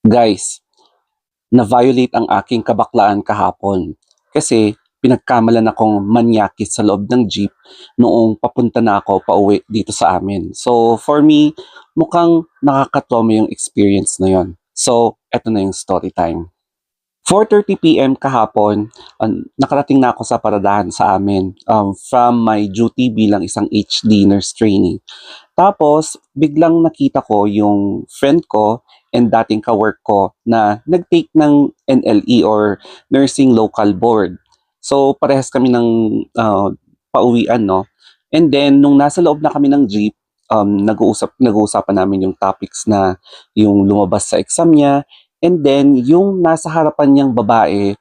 Guys, na-violate ang aking kabaklaan kahapon. Kasi pinagkamalan akong manyakis sa loob ng jeep noong papunta na ako pauwi dito sa amin. So for me, mukhang nakakatrauma yung experience na yon. So, eto na yung story time. 4.30pm kahapon, an- nakarating na ako sa paradahan sa amin um, from my duty bilang isang HD nurse trainee. Tapos, biglang nakita ko yung friend ko and dating kawork ko na nag-take ng NLE or Nursing Local Board. So, parehas kami ng ah, pauwian, no? And then, nung nasa loob na kami ng jeep, um, nag-uusap, nag-uusapan namin yung topics na yung lumabas sa exam niya. And then, yung nasa harapan niyang babae,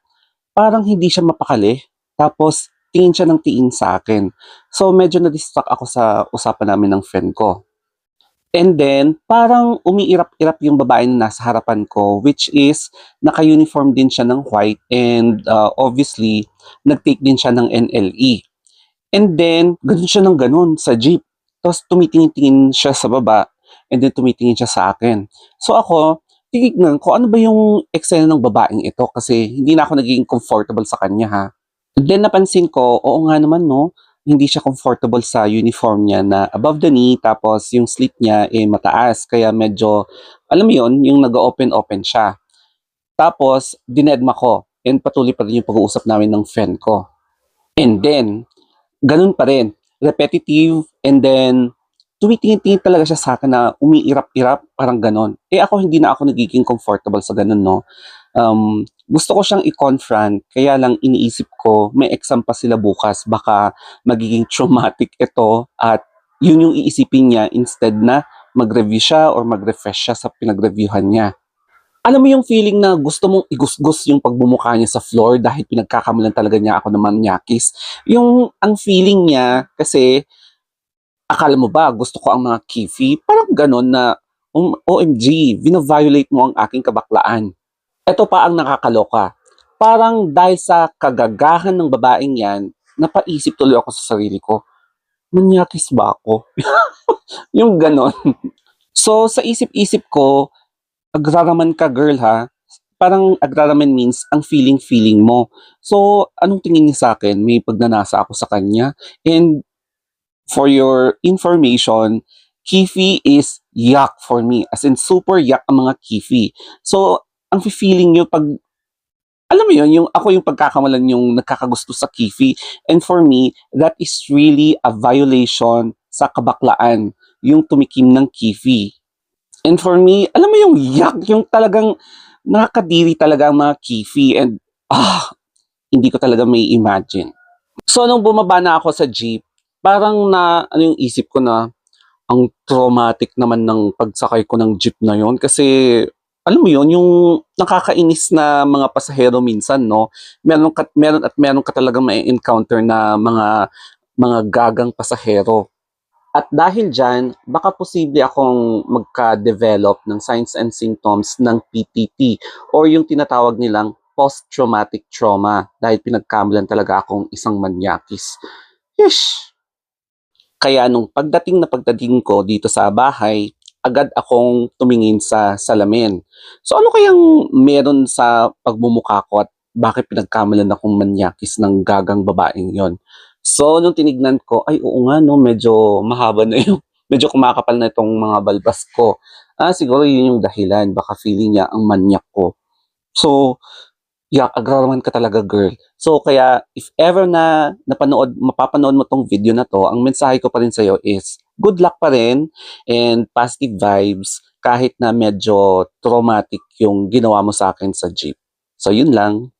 parang hindi siya mapakali. Tapos, tingin siya ng tingin sa akin. So, medyo na-distract ako sa usapan namin ng friend ko. And then, parang umiirap-irap yung babae na nasa harapan ko, which is, naka-uniform din siya ng white and uh, obviously, nag-take din siya ng NLE. And then, ganun siya ng ganun sa jeep. Tapos tumitingin-tingin siya sa baba and then tumitingin siya sa akin. So ako, tinignan ko ano ba yung eksena ng babaeng ito kasi hindi na ako naging comfortable sa kanya ha. And then napansin ko, oo nga naman no, hindi siya comfortable sa uniform niya na above the knee tapos yung slit niya eh mataas kaya medyo alam mo yun, yung nag-open-open siya. Tapos dinedma ko and patuloy pa rin yung pag-uusap namin ng friend ko. And then, ganun pa rin, repetitive and then tumitingin-tingin talaga siya sa akin na umiirap-irap, parang ganon. Eh ako hindi na ako nagiging comfortable sa ganon, no? Um, gusto ko siyang i-confront, kaya lang iniisip ko, may exam pa sila bukas, baka magiging traumatic ito at yun yung iisipin niya instead na mag-review siya or mag-refresh siya sa pinag-reviewhan niya. Alam mo yung feeling na gusto mong igusgus yung pagbumuka niya sa floor dahil pinagkakamalan talaga niya ako ng manyakis. Yung ang feeling niya kasi akala mo ba gusto ko ang mga kifi? Parang ganon na um, OMG, vina-violate mo ang aking kabaklaan. Ito pa ang nakakaloka. Parang dahil sa kagagahan ng babaeng yan, napaisip tuloy ako sa sarili ko, manyakis ba ako? yung ganon. So sa isip-isip ko, agraraman ka girl ha, parang agraraman means ang feeling-feeling mo. So, anong tingin niya sa akin? May pagnanasa ako sa kanya. And for your information, kifi is yak for me. As in, super yak ang mga kifi. So, ang feeling nyo pag alam mo yun, yung ako yung pagkakamalan yung nagkakagusto sa kifi. And for me, that is really a violation sa kabaklaan, yung tumikim ng kifi. And for me, alam mo yung yak, yung talagang nakakadiri talaga ang mga kifi and ah, hindi ko talaga may imagine. So nung bumaba na ako sa jeep, parang na ano yung isip ko na ang traumatic naman ng pagsakay ko ng jeep na yon kasi alam mo yon yung nakakainis na mga pasahero minsan no meron ka, meron at meron ka talagang may encounter na mga mga gagang pasahero at dahil dyan, baka posible akong magka-develop ng signs and symptoms ng PTT or yung tinatawag nilang post-traumatic trauma dahil pinagkamalan talaga akong isang manyakis. Yesh! Kaya nung pagdating na pagdating ko dito sa bahay, agad akong tumingin sa salamin. So ano kayang meron sa pagmumukha ko at bakit pinagkamalan akong manyakis ng gagang babaeng yon? So, nung tinignan ko, ay oo nga no, medyo mahaba na yung, medyo kumakapal na itong mga balbas ko. Ah, siguro yun yung dahilan. Baka feeling niya ang manyak ko. So, yeah, agraraman ka talaga girl. So, kaya if ever na napanood, mapapanood mo tong video na to, ang mensahe ko pa rin sa'yo is, good luck pa rin and positive vibes kahit na medyo traumatic yung ginawa mo sa akin sa jeep. So, yun lang.